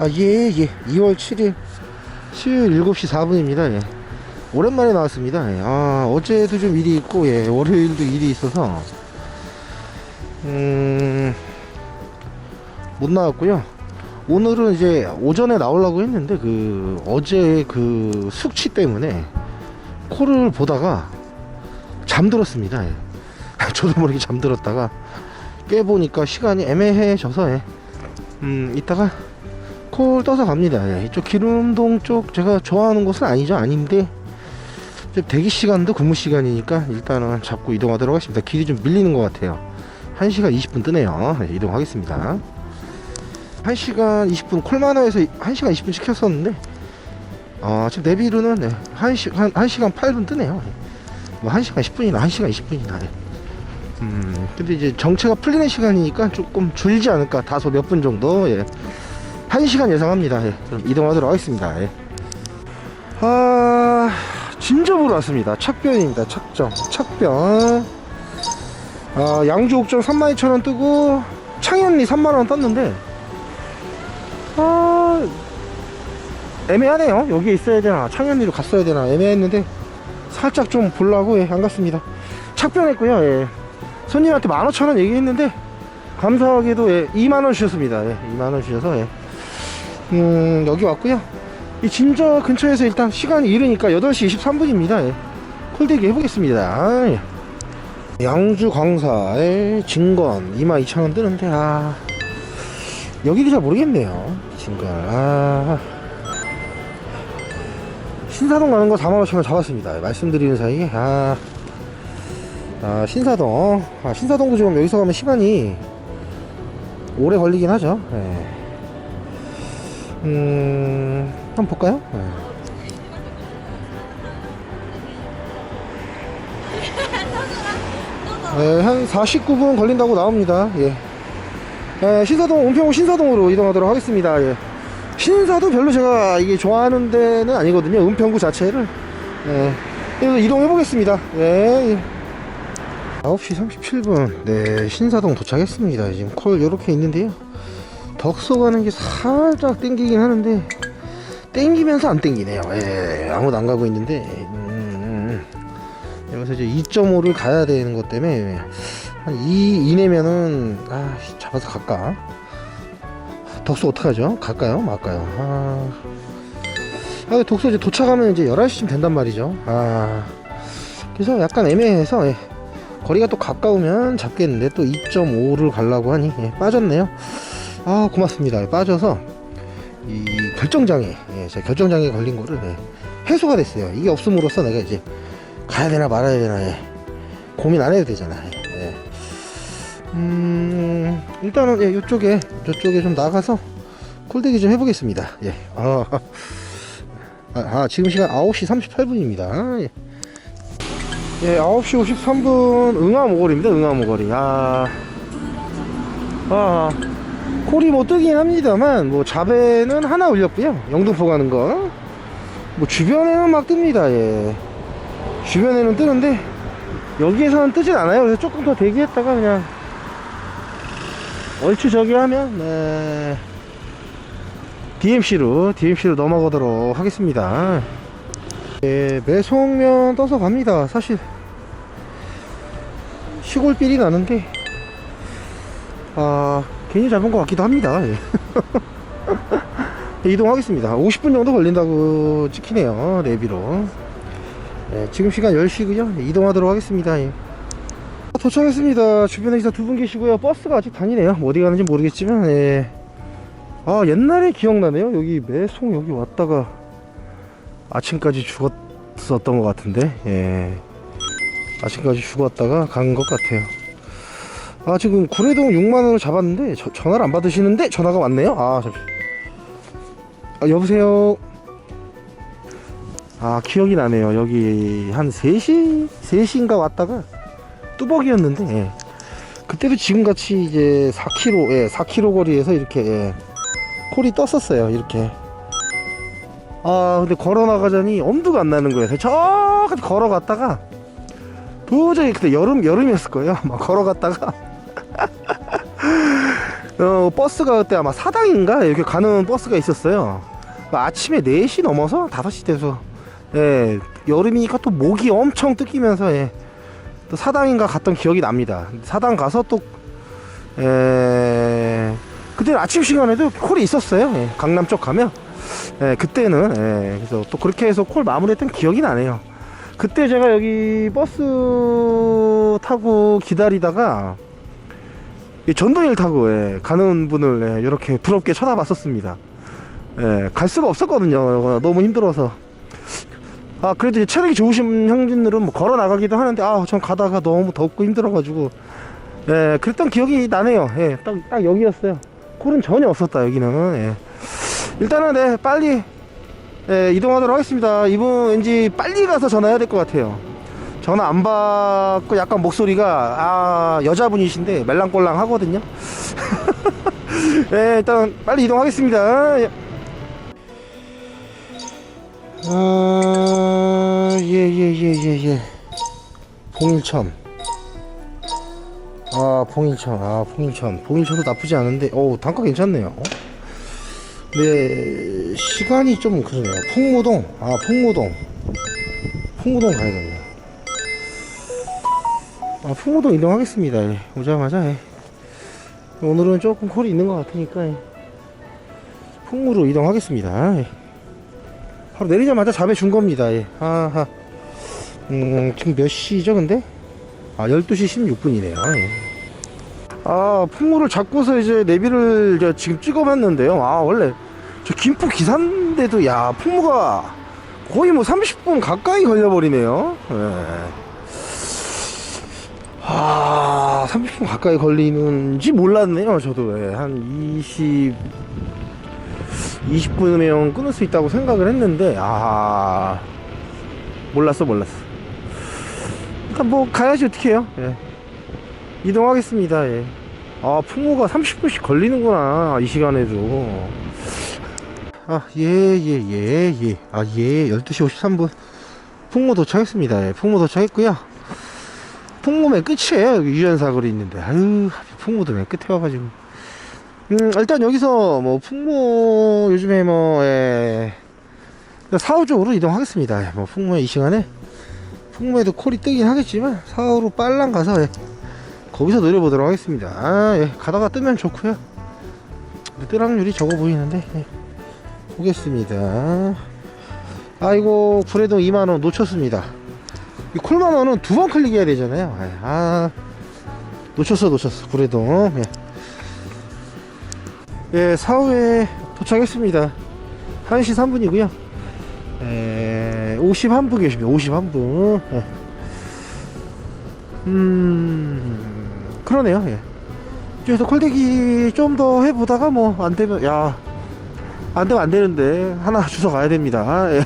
아, 예, 예. 2월 7일 수요일 7시 4분입니다. 예. 오랜만에 나왔습니다. 예. 아, 어제도 좀 일이 있고, 예. 월요일도 일이 있어서, 음, 못 나왔고요. 오늘은 이제 오전에 나오려고 했는데, 그, 어제 그 숙취 때문에 코를 보다가 잠들었습니다. 예. 저도 모르게 잠들었다가 깨보니까 시간이 애매해져서, 예. 음, 이따가 콜 떠서 갑니다. 예, 이쪽 기름동 쪽 제가 좋아하는 곳은 아니죠. 아닌데 좀 대기 시간도 근무 시간이니까 일단은 잡고 이동하도록 하겠습니다. 길이 좀 밀리는 것 같아요. 1시간 20분 뜨네요. 네, 이동하겠습니다. 1시간 20분 콜마너에서 1시간 20분 시켰었는데 어, 지금 네비루는 네, 1시, 한, 1시간 8분 뜨네요. 예. 뭐 1시간 10분이나 1시간 20분이나 음, 근데 이제 정체가 풀리는 시간이니까 조금 줄지 않을까 다소 몇 분 정도 예. 1시간 예상합니다. 예. 그럼 이동하도록 하겠습니다. 예. 아, 진접으로 왔습니다. 착변입니다. 착정. 착변. 아, 양주 옥정 32,000원 뜨고, 창현리 3만원 떴는데, 아, 애매하네요. 여기에 있어야 되나, 창현리로 갔어야 되나, 애매했는데, 살짝 좀 보려고, 예, 안 갔습니다. 착변했고요, 예. 손님한테 15,000원 얘기했는데, 감사하게도, 예, 2만원 주셨습니다. 예, 2만원 주셔서, 예. 음, 여기 왔고요. 이 진저 근처에서 일단 시간이 이르니까 8시 23분입니다. 예. 콜대기 해보겠습니다. 아, 예. 양주 광사의 진건 22,000원 뜨는데, 아. 여기도 잘 모르겠네요. 진건. 아. 신사동 가는 거 45,000원 잡았습니다. 말씀드리는 사이에, 아. 아, 신사동. 아, 신사동도 지금 여기서 가면 시간이 오래 걸리긴 하죠. 예. 음, 한번 볼까요? 네. 네, 한 49분 걸린다고 나옵니다. 예. 예, 신사동, 은평구 신사동으로 이동하도록 하겠습니다. 예. 신사도 별로 제가 이게 좋아하는 데는 아니거든요. 은평구 자체를. 예. 그래서 이동해 보겠습니다. 예. 예. 9시 37분. 네, 신사동 도착했습니다. 지금 콜 이렇게 있는데요. 덕소 가는 게 살짝 땡기긴 하는데 땡기면서 안 땡기네요. 예, 아무도 안 가고 있는데 음, 음. 여기서 이제 2.5를 가야 되는 것 때문에 한 2 이내면은 아 잡아서 갈까? 덕소 어떡하죠? 갈까요? 말까요? 아, 아 덕소 이제 도착하면 이제 11시쯤 된단 말이죠. 아 그래서 약간 애매해서 예. 거리가 또 가까우면 잡겠는데 또 2.5를 가려고 하니 예, 빠졌네요. 아 고맙습니다. 빠져서 이 결정장애 예, 제 결정장애 걸린 거를 예, 해소가 됐어요. 이게 없음으로써 내가 이제 가야 되나 말아야 되나 예, 고민 안 해도 되잖아. 예. 음 일단은 예, 이쪽에 저쪽에 좀 나가서 콜대기 좀 해보겠습니다. 예. 아, 아, 아, 지금 시간 9시 38분입니다. 예. 예, 9시 53분 응암 오거리입니다 응암 오거리. 아, 아 콜이 뭐 뜨긴 합니다만 뭐 자배는 하나 올렸고요. 영등포 가는 거 뭐 주변에는 막 뜹니다 예. 주변에는 뜨는데 여기에서는 뜨진 않아요. 그래서 조금 더 대기했다가 그냥 얼추 저기 하면 네. DMC로 DMC로 넘어가도록 하겠습니다. 예 매송면 떠서 갑니다. 사실 시골 삘이 나는데 아 괜히 잡은 것 같기도 합니다. 예. 이동하겠습니다. 50분 정도 걸린다고 찍히네요. 내비로. 예, 지금 시간 10시고요. 이동하도록 하겠습니다. 예. 도착했습니다. 주변에 기사 두 분 계시고요. 버스가 아직 다니네요. 뭐 어디 가는지 모르겠지만 예. 아 옛날에 기억나네요. 여기 매송 여기 왔다가 아침까지 죽었었던 것 같은데 예. 아침까지 죽었다가 간 것 같아요. 아 지금 구례동 6만원을 잡았는데 저- 전화를 안 받으시는데 전화가 왔네요? 아 잠시. 아 여보세요? 아 기억이 나네요. 여기 한 3시 3시인가 왔다가 뚜벅이었는데 예. 그때도 지금같이 이제 4km 예, 4km 거리에서 이렇게 예, 콜이 떴었어요 이렇게. 아 근데 걸어 나가자니 엄두가 안 나는 거예요. 저까지 걸어갔다가 도저히 그때 여름 여름이었을 거예요. 막 걸어갔다가 어, 버스가 그때 아마 사당인가 이렇게 가는 버스가 있었어요. 아침에 4시 넘어서 5시 돼서 예, 여름이니까 또 목이 엄청 뜯기면서 예, 또 사당인가 갔던 기억이 납니다. 사당 가서 또 예, 그때 아침 시간에도 콜이 있었어요. 예, 강남 쪽 가면 예, 그때는 예, 그래서 또 그렇게 해서 콜 마무리했던 기억이 나네요. 그때 제가 여기 버스 타고 기다리다가 이 전동일 타고 예, 가는 분을 예, 이렇게 부럽게 쳐다봤었습니다. 예, 갈 수가 없었거든요. 너무 힘들어서. 아 그래도 체력이 좋으신 형님들은 뭐 걸어 나가기도 하는데 아 전 가다가 너무 덥고 힘들어가지고 예 그랬던 기억이 나네요. 예, 딱, 딱 여기였어요. 콜은 전혀 없었다 여기는. 예. 일단은 네 빨리 예, 이동하도록 하겠습니다. 이분 왠지 빨리 가서 전화해야 될 것 같아요. 전화 안 받고 약간 목소리가 아 여자분이신데 말랑꼴랑 하거든요. 네, 일단 빨리 이동하겠습니다. 예. 아, 예, 예, 예, 예, 예. 봉일천. 아, 봉일천. 아, 봉일천. 봉일천도 나쁘지 않은데, 오, 단가 괜찮네요. 네, 시간이 좀 그러네요. 풍무동. 아, 풍무동. 풍무동 가야겠네. 아, 풍무동 이동하겠습니다. 예. 오자마자, 예. 오늘은 조금 콜이 있는 것 같으니까, 예. 풍무로 이동하겠습니다. 예. 바로 내리자마자 잡에 준 겁니다. 예. 아하. 음, 지금 몇 시죠, 근데? 아, 12시 16분이네요. 예. 아, 풍무를 잡고서 이제 내비를 지금 찍어봤는데요. 아, 원래 저 김포 기사인데도 야, 풍무가 거의 뭐 30분 가까이 걸려버리네요. 예. 아, 30분 가까이 걸리는지 몰랐네요. 저도 예. 한 20, 20분이면 끊을 수 있다고 생각을 했는데, 아, 몰랐어, 몰랐어. 그러니까 뭐 가야지 어떻게 해요? 예. 이동하겠습니다. 예. 아, 풍무가 30분씩 걸리는구나. 이 시간에도. 아, 예, 예, 예, 예. 아, 예. 12시 53분. 풍무 도착했습니다. 예. 풍무 도착했고요. 풍무 맨 끝이에요. 유연사거리 있는데. 아유, 풍무도 맨 끝에 와가지고. 음, 일단 여기서 뭐 풍무 요즘에 뭐, 예. 사후 쪽으로 이동하겠습니다. 예, 뭐 풍무에 이 시간에. 풍무에도 콜이 뜨긴 하겠지만, 사후로 빨랑 가서, 예. 거기서 노려보도록 하겠습니다. 아, 예. 가다가 뜨면 좋고요. 뜰 확률이 적어 보이는데, 예. 보겠습니다. 아이고, 구례동 2만원 놓쳤습니다. 이 콜만원은 두번 클릭해야 되잖아요. 예. 아, 놓쳤어, 놓쳤어. 구례동. 예. 예, 사후에 도착했습니다. 1시 3분이고요. 에, 51분 계십니다. 51분. 예. 음, 그러네요. 예. 그래서 콜대기 좀 더 해보다가 뭐 안 되면 야, 안 되면 안 되는데 하나 주워 가야 됩니다. 예.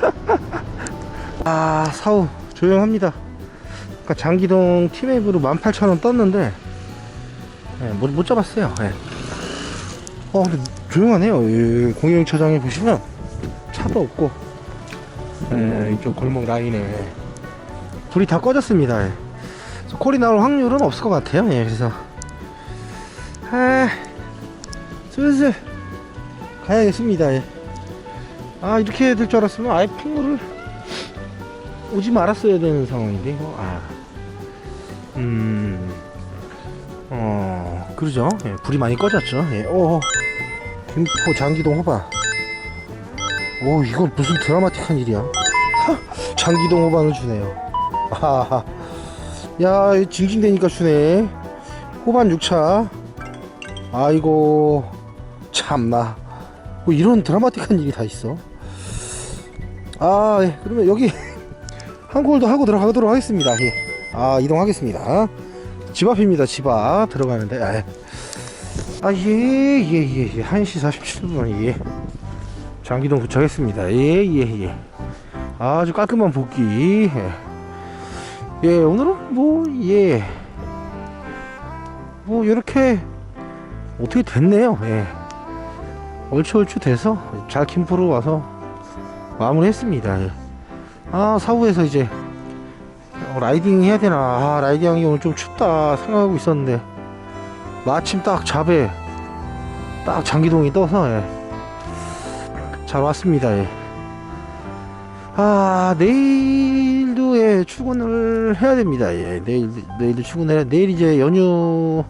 아, 사후 조용합니다. 아까 장기동 티맵으로 18,000원 떴는데 예, 못, 못 잡았어요. 예. 어, 근데 조용하네요. 이 공영차장에 보시면 차도 없고 예, 이쪽 골목 라인에 불이 다 꺼졌습니다. 예. 콜이 나올 확률은 없을 것 같아요. 예, 그래서 아, 슬슬 가야겠습니다. 예. 아 이렇게 될 줄 알았으면 아예 풍물을 오지 말았어야 되는 상황인데 이거 아, 음, 어, 그러죠. 예, 불이 많이 꺼졌죠. 예, 오, 김포 장기동 호반. 오, 이건 무슨 드라마틱한 일이야. 하, 장기동 호반을 주네요. 아하. 야, 징징대니까 주네. 호반 6차. 아이고, 참나. 뭐 이런 드라마틱한 일이 다 있어. 아, 예. 그러면 여기 한 골도 하고 들어가도록 하겠습니다. 예. 아, 이동하겠습니다. 집 앞입니다. 집 앞. 들어가는데. 아, 예. 아, 예, 예, 예, 예. 1시 47분. 예. 장기동 도착했습니다. 예, 예, 예. 아주 깔끔한 복귀. 예. 예, 오늘은 뭐, 예. 뭐, 이렇게, 어떻게 됐네요. 예. 얼추얼추 돼서 잘 김포로 와서 마무리 했습니다. 예. 아, 사후에서 이제, 어, 라이딩 해야 되나. 아, 라이딩 하기 오늘 좀 춥다 생각하고 있었는데, 마침 딱 잡에 딱 장기동이 떠서 예. 잘 왔습니다. 예. 아 내일도 예 출근을 해야 됩니다. 예 내일 내일도 출근해야 내일 이제 연휴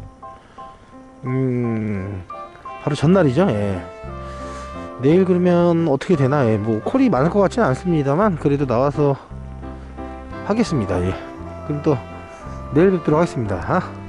음 바로 전날이죠. 예. 내일 그러면 어떻게 되나? 예. 뭐 콜이 많을 것 같지는 않습니다만 그래도 나와서 하겠습니다. 예. 그럼 또 내일 뵙도록 하겠습니다. 아?